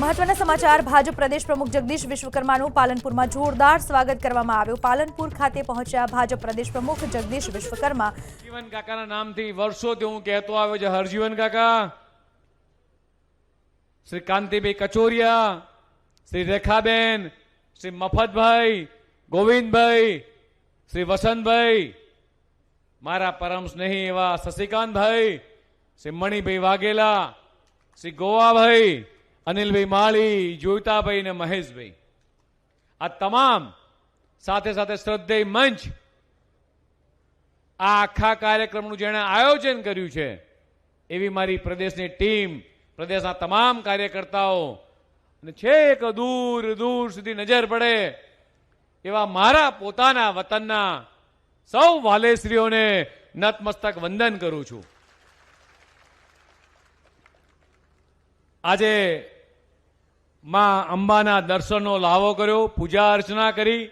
મહત્વના સમાચાર. ભાજપ પ્રદેશ પ્રમુખ જગદીશ વિશ્વકર્માનું પાલનપુરમાં જોરદાર સ્વાગત કરવામાં આવ્યું. પાલનપુર ખાતે પહોંચ્યા ભાજપ પ્રદેશ પ્રમુખ જગદીશ વિશ્વકર્મા. હરજીવન કાકાના નામથી વર્ષોથી હું કહેતો આવ્યો છે. હરજીવન કાકા, શ્રી કાંતિભાઈ કચોરિયા, શ્રી રેખાબેન, શ્રી મફતભાઈ, ગોવિંદભાઈ, શ્રી વસંતભાઈ, મારા પરમ સ્નેહી એવા શશિકાંતભાઈ, શ્રી મણિભાઈ વાઘેલા, શ્રી ગોવાભાઈ અનિલભાઈ માળી, જોઈતાભાઈ ને મહેશભાઈ. આ તમામ સાથે સાથે શ્રદ્ધેય મંચ આ આખા કાર્યક્રમનું જેણે આયોજન કર્યું છે, એવી મારી પ્રદેશની ટીમ, પ્રદેશના તમામ કાર્યકર્તાઓ, અને છેક દૂર દૂર સુધી નજર પડે એવા મારા પોતાના વતનના સૌ વાલેશ્રીઓને નતમસ્તક વંદન કરું છું. આજે માં અંબાના દર્શનનો લાવો કર્યો, પૂજા અર્ચના કરી.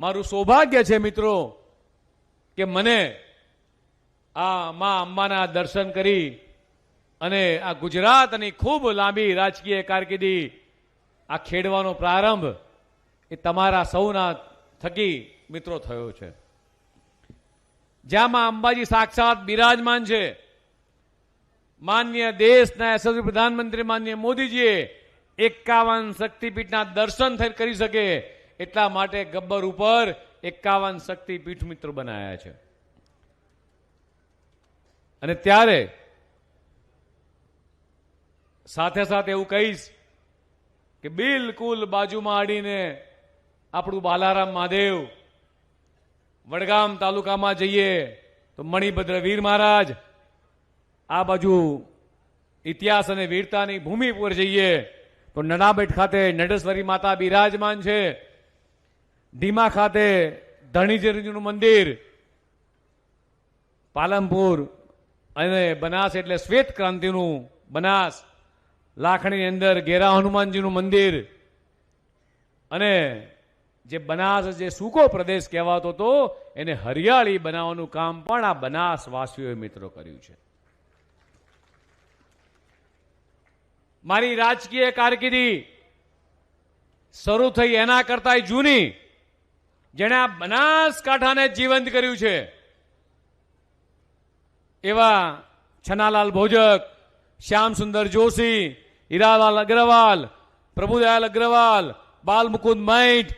મારું સૌભાગ્ય છે મિત્રો કે મને આ માં અંબાના દર્શન કરી અને આ ગુજરાતની ખૂબ લાંબી રાજકીય કારકિર્દી, આ ખેડવાનો પ્રારંભ એ તમારા સૌના થકી મિત્રો થયો છે. જ્યાં માં અંબાજી સાક્ષાત બિરાજમાન છે, માન્ય દેશના યશસ્વી પ્રધાનમંત્રી માન્ય મોદીજીએ એકાવન શક્તિપીઠના દર્શન કરી શકે એટલા માટે ગબ્બર ઉપર એકાવન શક્તિપીઠ મિત્રો બનાવ્યા છે. અને ત્યારે સાથે સાથે એવું કહીશ કે બિલકુલ બાજુમાં આડીને આપણું બાલારામ મહાદેવ વડગામ તાલુકામાં જઈએ તો મણિભદ્ર વીર મહારાજ આ બાજુ ઇતિહાસ અને વીરતાની ભૂમિ પર જઈએ તો નડાબેટ ખાતે નડેશ્વરી માતા બિરાજમાન છે. ડીમા ખાતે ધણીજીનું મંદિર. પાલનપુર અને બનાસ એટલે શ્વેત ક્રાંતિનું બનાસ. લાખણીની અંદર ઘેરા હનુમાનજીનું મંદિર. અને જે બનાસ જે સૂકો પ્રદેશ કહેવાતો હતો એને હરિયાળી બનાવવાનું કામ પણ આ બનાસવાસીઓએ મિત્રો કર્યું છે. મારી રાજકીય કારકિર્દી શરૂ થઈ એના કરતા જૂની. જેણે આ બનાસકાંઠાને જીવંત કર્યું છે. એવા છનાલાલ ભોજક શ્યામ સુંદર જોશી, હીરાલાલ અગ્રવાલ, પ્રભુદયાલ અગ્રવાલ, બાલમુકુંદ મૈઠ,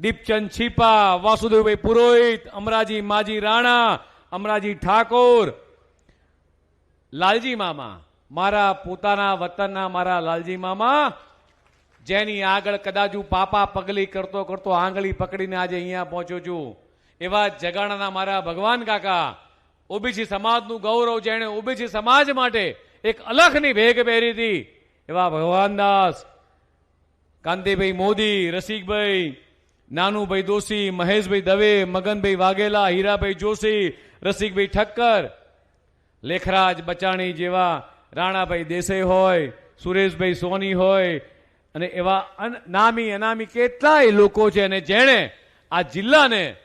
દીપચંદ છીપા, વાસુદેવભાઈ પુરોહિત, અમરાજી માજી રાણા, અમરાજી ઠાકોર, લાલજી મામા મારા પોતાના વતનના મારા લાલજી મામા, જેની આગળ કદાચ હું પાપા પગલી કરતો કરતો આંગળી પકડીને આજે અહીંયા પહોંચ્યો છું. એવા જગાણાના મારા ભગવાન કાકા, ઓબીસી સમાજનું ગૌરવ જેણે ઓબીસી સમાજ માટે એક અલખની ભેગ પહેરી હતી. એવા ભગવાનદાસ કાંતિભાઈ મોદી, રસિકભાઈ, નાનુભાઈ દોશી, મહેશભાઈ દવે, મગનભાઈ વાઘેલા, હીરાભાઈ જોશી, રસિકભાઈ ઠક્કર, લેખરાજ બચાણી જેવા રાણાભાઈ દેસાઈ હોય, સુરેશભાઈ સોની હોય, અને એવા નામી, અનામી કેટલાય લોકો છે અને જેણે આ જિલ્લાને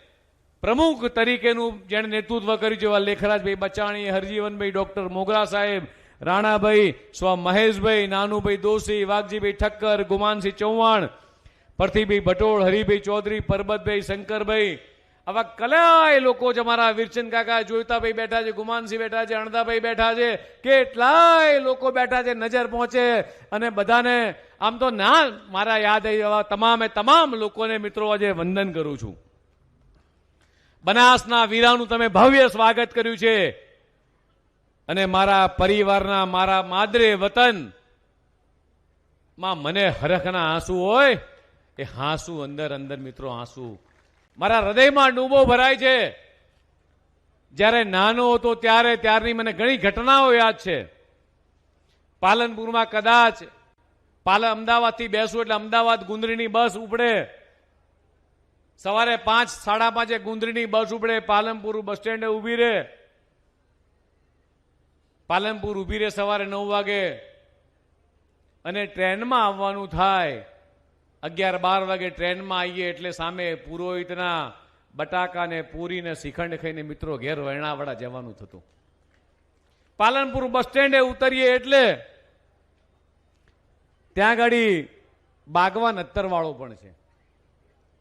પ્રમુખ તરીકેનું જેણે નેતૃત્વ કર્યું છે, એવા લેખરાજભાઈ બચાણી, હરજીવનભાઈ, ડોક્ટર મોગરા સાહેબ, રાણાભાઈ, સ્વ મહેશભાઈ, નાનુભાઈ દોશી, વાઘજીભાઈ ઠક્કર, ગુમાનસિંહ ચૌહાણ, પરથીભાઈ ભટોળ, હરિભાઈ ચૌધરી, પરબતભાઈ શંકરભાઈ આવા કલાય લોકો છે અમારા વીરચંદ કાકા જોઈતાભાઈ બેઠા છે, ગુમાનસિંહ બેઠા છે અણદાભાઈ બેઠા છે. કેટલાય લોકો બેઠા છે, નજર પહોંચે અને બધાને આમ તો ના મારા યાદ આવી એવા તમામે તમામ લોકોને મિત્રો આજે વંદન કરું છું. બનાસના વીરાનું તમે ભવ્ય સ્વાગત કર્યું છે. અને મારા પરિવારના મારા માદરે વતન, માં મને હરખના આંસુ હોય, એ હાંસુ અંદર અંદર મિત્રો આંસુ મારા હૃદયમાં ડૂબો ભરાય છે. જ્યારે નાનો હતો ત્યારે ત્યારની મને ઘણી ઘટનાઓ યાદ છે. પાલનપુરમાં કદાચ પાલ અમદાવાદથી બેસું એટલે અમદાવાદ ગુંદરીની બસ ઉપડે. સવારે પાંચ, સાડા પાંચે ગુંદરીની બસ ઉપડે, પાલનપુર બસ સ્ટેન્ડે ઊભી રહે. પાલનપુર ઊભી રહે સવારે નવ વાગે. અને ટ્રેનમાં આવવાનું થાય. અગિયાર બાર વાગે ટ્રેનમાં આવીએ એટલે સામે પુરોહિતના બટાકા ને પૂરી ને શ્રીખંડ ખાઈને મિત્રો ઘેર વરણાવાડા જવાનું થતું. પાલનપુર બસ સ્ટેન્ડે ઉતરીએ એટલે ત્યાં ગાડી બાગવાન અત્તરવાળો પણ છે.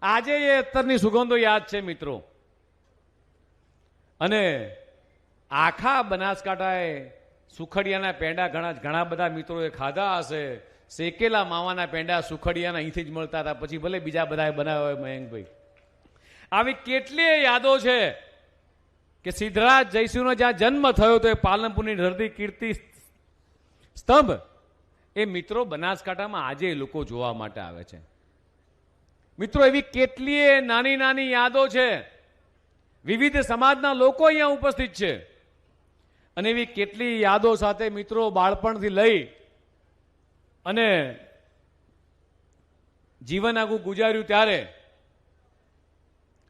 આજે એ અત્તરની સુગંધો યાદ છે મિત્રો. અને આખા બનાસકાંઠાએ સુખડિયાના પેંડા ઘણા ઘણા બધા મિત્રોએ ખાધા હશે. શેકેલા માવાના પેંડા સુખડિયાના અહીંથી જ મળતા હતા. પછી ભલે બીજા બધાએ બનાવ્યા હોય મયંકભાઈ. આવી કેટલીય યાદો છે કે સિદ્ધરાજ જયસિંહનો જ્યાં જન્મ થયો તો એ પાલનપુરની ધરતી કીર્તિ સ્તંભ એ મિત્રો બનાસકાંઠામાં આજે લોકો જોવા માટે આવે છે. મિત્રો, એવી કેટલીય નાની નાની યાદો છે. વિવિધ સમાજના લોકો અહીંયા ઉપસ્થિત છે. અને એવી કેટલી યાદો સાથે મિત્રો બાળપણથી લઈ અને જીવન આગું ગુજાર્યું ત્યારે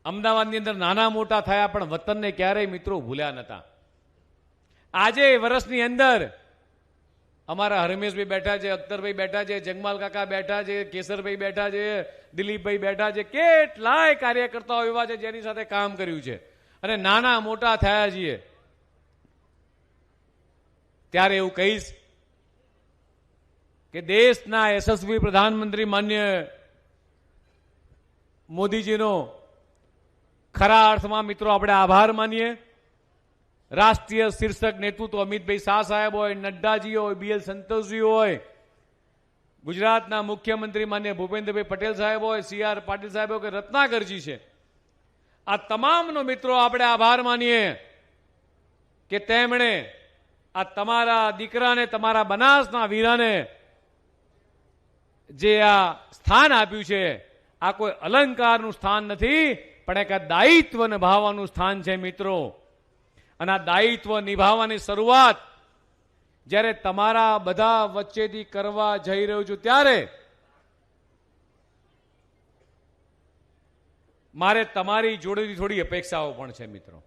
અમદાવાદની અંદર નાના મોટા થયા, પણ વતનને ક્યારેય મિત્રો ભૂલ્યા નહોતા આજે વર્ષની અંદર અમારા હરમેશભાઈ બેઠા છે, અખ્તરભાઈ બેઠા છે, જગમાલ કાકા બેઠા છે, કેસરભાઈ બેઠા છે, દિલીપભાઈ બેઠા છે, કેટલાય કાર્યકર્તાઓ એવા છે જેની સાથે કામ કર્યું છે. અને નાના મોટા થયા છીએ. ત્યારે એવું કહીશ કે દેશના યશસ્વી પ્રધાનમંત્રી માન્ય મોદીજીનો ખરા અર્થમાં મિત્રો આપણે આભાર માનીએ. રાષ્ટ્રીય શીર્ષક નેતૃત્વ અમિતભાઈ શાહ સાહેબ હોય, નડ્ડાજી હોય બીએલ સંતોષજી હોય, ગુજરાતના મુખ્યમંત્રી માન્ય ભૂપેન્દ્રભાઈ પટેલ સાહેબ હોય, સી આર પાટીલ સાહેબ હોય કે રત્નાકરજી છે. આ તમામનો મિત્રો આપણે આભાર માનીએ કે તેમણે આ તમારા દીકરાને, તમારા બનાસના વીરાને જે આ સ્થાન આપ્યું છે, આ કોઈ અલંકારનું સ્થાન નથી, પણ એક આ દાયિત્વ નિભાવવાનું સ્થાન છે મિત્રો. અને આ દાયિત્વ નિભાવવાની શરૂઆત જ્યારે તમારા બધા વચ્ચેથી કરવા જઈ રહ્યો છું ત્યારે મારે તમારી જોડેથી થોડી અપેક્ષાઓ પણ છે મિત્રો.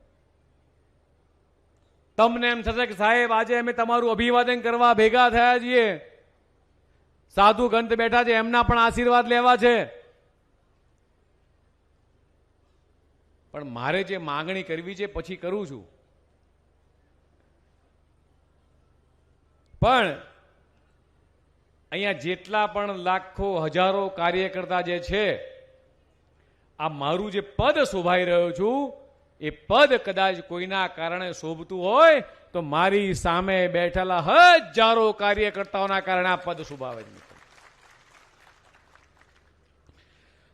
તમને એમ થશે કે સાહેબ, આજે અમે તમારું અભિવાદન કરવા ભેગા થયા છીએ. સાધુ ગંત બેઠા છે, એમના પણ આશીર્વાદ લેવા છે. પણ મારે જે માગણી કરવી છે, પછી કરું છું. પણ અહીંયા જેટલા પણ લાખો, હજારો કાર્યકર્તા જે છે, આ મારું જે પદ શોભાઈ રહ્યો છું, એ પદ કદાચ કોઈના કારણે શોભતું હોય, તો મારી સામે બેઠેલા હજારો કાર્યકર્તાઓના કારણે આ પદ શોભાવે છે મિત્રો.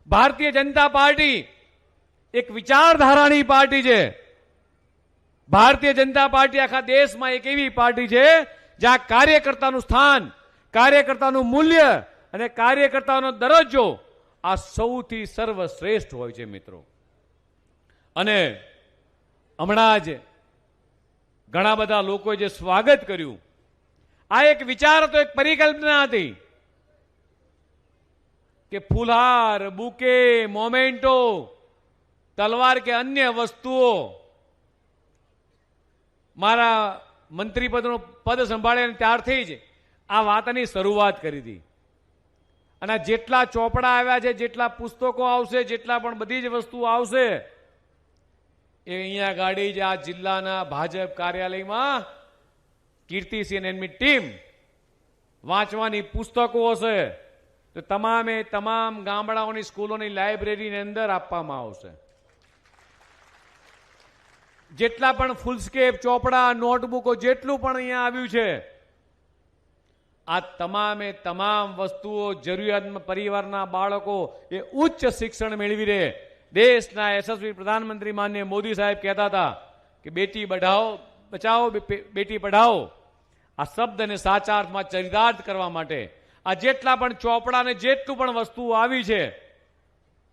ભારતીય જનતા પાર્ટી એક વિચારધારાની પાર્ટી છે. ભારતીય જનતા પાર્ટી આખા દેશમાં એક એવી પાર્ટી છે જ્યાં કાર્યકર્તાનું સ્થાન, કાર્યકર્તાનું મૂલ્ય અને કાર્યકર્તાનો દરજ્જો આ સૌથી સર્વશ્રેષ્ઠ હોય છે મિત્રો. અને હમણાં જ ઘણા બધા લોકોએ જે સ્વાગત કર્યું, આ એક વિચાર હતો, એક પરિકલ્પના હતી. કે ફુલહાર, બુકે, મોમેન્ટો, તલવાર કે અન્ય વસ્તુઓ મારા મંત્રીપદનો પદ સંભાળે ત્યારથી જ આ વાતની શરૂઆત કરી હતી. અને જેટલા ચોપડા આવ્યા છે, જેટલા પુસ્તકો આવશે, જેટલા પણ બધી જ વસ્તુઓ આવશે, એ અહીંયા ગાડી જ આ જિલ્લાના ભાજપ કાર્યાલયમાં કીર્તિસિંહ એમની ટીમ વાંચવાની પુસ્તકો હશે. તો તમામે તમામ ગામડાઓની સ્કૂલોની લાઇબ્રેરીની અંદર આપવામાં આવશે. જેટલા પણ ફૂલસ્કેપ, ચોપડા, નોટબુકો જેટલું પણ અહીંયા આવ્યું છે, આ તમામે તમામ વસ્તુઓ જરૂરિયાત પરિવારના બાળકો એ ઉચ્ચ શિક્ષણ મેળવી રહે. દેશના યશસ્વી પ્રધાનમંત્રી માન્ય મોદી સાહેબ કહેતા હતા કે, બેટી બઢાઓ, બચાવો બેટી પઢાઓ. આ શબ્દને સાચા અર્થમાં ચરિતાર્થ કરવા માટે આ જેટલા પણ ચોપડા ને જેટલું પણ વસ્તુઓ આવી છે,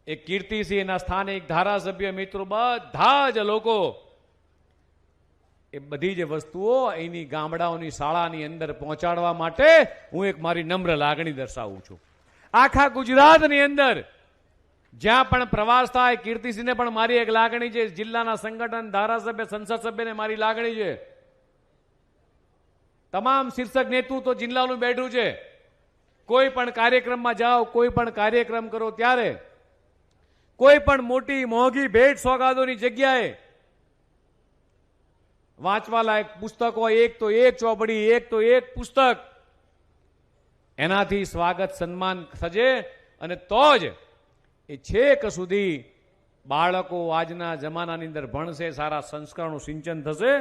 એ કીર્તિસિંહ એના સ્થાનિક ધારાસભ્ય મિત્રો બધા જ લોકો એ બધી જ વસ્તુઓ એની ગામડાઓની શાળાની અંદર પહોંચાડવા માટે હું એક મારી નમ્ર લાગણી દર્શાવું છું. આખા ગુજરાતની અંદર જ્યાં પણ પ્રવાસ થાય, કીર્તિસિંહને પણ મારી એક લાગણી છે, જિલ્લાના સંગઠન, ધારાસભ્ય, સંસદ સભ્યને મારી લાગણી છે. તમામ શીર્ષક નેતૃત્વ જિલ્લાનું બેઠું છે. કોઈ પણ કાર્યક્રમમાં જાઓ, કોઈ પણ કાર્યક્રમ કરો ત્યારે, કોઈ પણ મોટી મોંઘી ભેટ સોગાદોની જગ્યાએ વાંચવા લાયક પુસ્તકો, એક તો એક ચોપડી, એક તો એક પુસ્તક, એનાથી સ્વાગત, સન્માન થશે અને તો જ એ છેક સુધી બાળકો આજના જમાનાની અંદર ભણશે, સારા સંસ્કારનું સિંચન થશે.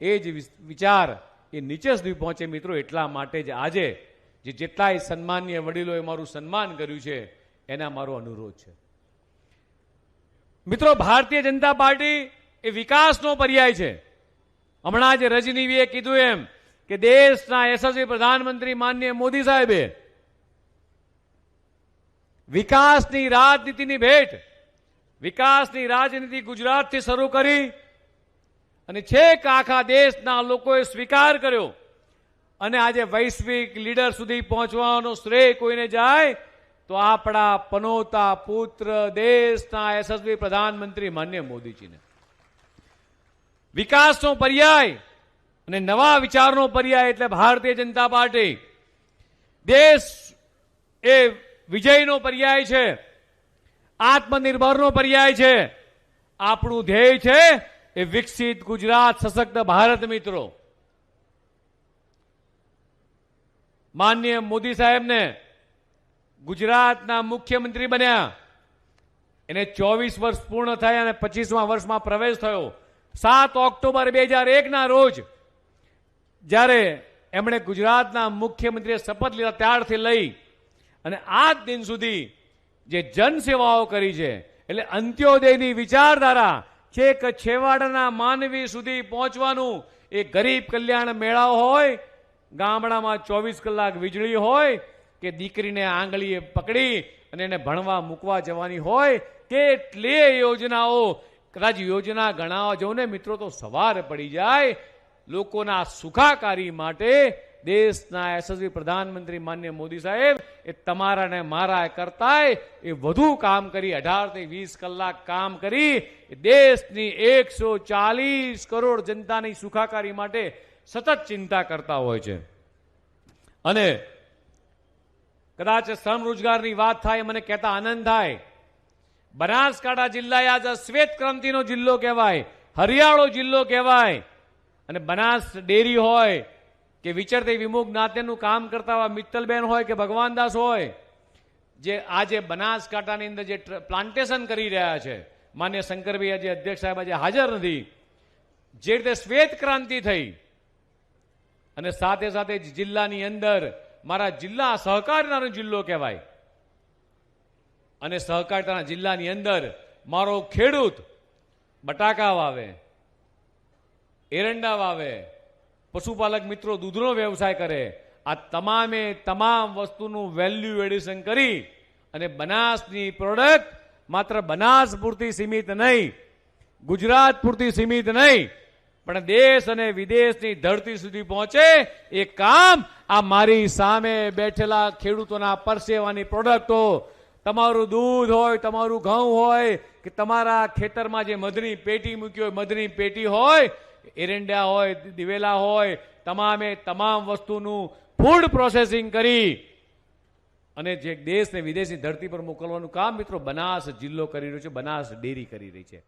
એ જ વિચાર એ નીચે સુધી પહોંચે મિત્રો, એટલા માટે જ આજે જે જેટલાય સન્માનીય વડીલોએ મારું સન્માન કર્યું છે, એના મારો અનુરોધ છે. મિત્રો, ભારતીય જનતા પાર્ટી એ વિકાસનો પર્યાય છે. હમણાં જ રજનીવીએ કીધું એમ કે દેશના યશસ્વી પ્રધાનમંત્રી માનનીય મોદી સાહેબે વિકાસની રાજનીતિની ભેટ, વિકાસની રાજનીતિ ગુજરાતથી શરૂ કરી અને છેક આખા દેશના લોકોએ સ્વીકાર કર્યો. અને આજે વૈશ્વિક લીડર સુધી પહોંચવાનો શ્રેય કોઈને જાય, તો આપણા પનોતા પુત્ર દેશના યશસ્વી પ્રધાનમંત્રી માન્ય મોદીજીને. વિકાસનો પર્યાય અને નવા વિચારનો પર્યાય એટલે ભારતીય જનતા પાર્ટી. દેશ એ વિજયનો પર્યાય છે, આત્મનિર્ભરનો પર્યાય છે. આપણું ધ્યેય છે એ વિકસિત ગુજરાત, સશક્ત ભારત મિત્રો. માનનીય મોદી સાહેબને ગુજરાતના મુખ્યમંત્રી બન્યા. એને ચોવીસ વર્ષ પૂર્ણ થયા અને પચીસમા વર્ષમાં પ્રવેશ થયો. સાત ઓક્ટોબર બે હજાર એકના રોજ જ્યારે એમણે ગુજરાતના મુખ્યમંત્રીએ શપથ લીધા ત્યારથી લઈ અને આજ દિન સુધી જે જનસેવાઓ કરી છે, એટલે અંત્યોદયની વિચારધારા છેક છેવાડાના માનવી સુધી પહોંચવાનું એ ગરીબ કલ્યાણ મેળાઓ હોય ગામડામાં ચોવીસ કલાક વીજળી હોય કે દીકરીને આંગળીએ પકડી અને એને ભણવા મૂકવા જવાની હોય કેટલીય યોજનાઓ, કદાચ યોજના ગણાવવા જવું ને મિત્રો તો સવાર પડી જાય. લોકોના સુખાકારી માટે દેશના યશસ્વી પ્રધાનમંત્રી માન્ય મોદી સાહેબ એ તમારા ને મારા કરતાય, એ વધુ કામ કરી, અઢારથી વીસ કલાક કામ કરી દેશની એકસો ચાલીસ કરોડ જનતાની સુખાકારી માટે સતત ચિંતા કરતા હોય છે. અને કદાચ શ્રમ રોજગારની વાત થાય, મને કહેતા આનંદ થાય. બનાસકાંઠા જિલ્લા આજ શ્વેત ક્રાંતિનો જિલ્લો કહેવાય, હરિયાળો જિલ્લો કહેવાય. અને બનાસ ડેરી હોય કે વિચરતી વિમુખ નાતેનું કામ કરતા હોય, મિત્તલબેન હોય કે ભગવાનદાસ હોય, જે આજે બનાસકાંઠાની અંદર જે પ્લાન્ટેશન કરી રહ્યા છે. માન્ય શંકરભાઈ આજે અધ્યક્ષ સાહેબ આજે હાજર નથી. જે રીતે શ્વેત ક્રાંતિ થઈ અને સાથે સાથે જિલ્લાની અંદર મારા જિલ્લા સહકારનારો જિલ્લો કહેવાય. અને સહકારિતાના જિલ્લાની અંદર મારો ખેડૂત બટાકા વાવે, એરંડા વાવે, પશુપાલક મિત્રો દૂધનો વ્યવસાય કરે. આ તમામે તમામ વસ્તુનું વેલ્યુ એડિશન કરી અને બનાસની પ્રોડક્ટ માત્ર બનાસ પૂરતી સીમિત નહીં ગુજરાત પૂરતી સીમિત નહીં પણ દેશ અને વિદેશની ધરતી સુધી પહોંચે એ કામ આ મારી સામે બેઠેલા ખેડૂતોના પરસેવાની પ્રોડક્ટો તમારું દૂધ હોય, તમારું ઘઉં હોય, કે તમારા ખેતરમાં જે મધની પેટી મૂકી હોય, મધની પેટી હોય, એરંડા હોય, દિવેલા હોય, તમામે તમામ વસ્તુનું ફૂડ પ્રોસેસિંગ કરી અને જે દેશ ને વિદેશની ધરતી પર મોકલવાનું કામ મિત્રો બનાસ જિલ્લો કરી રહ્યો છે, બનાસ ડેરી કરી રહી છે.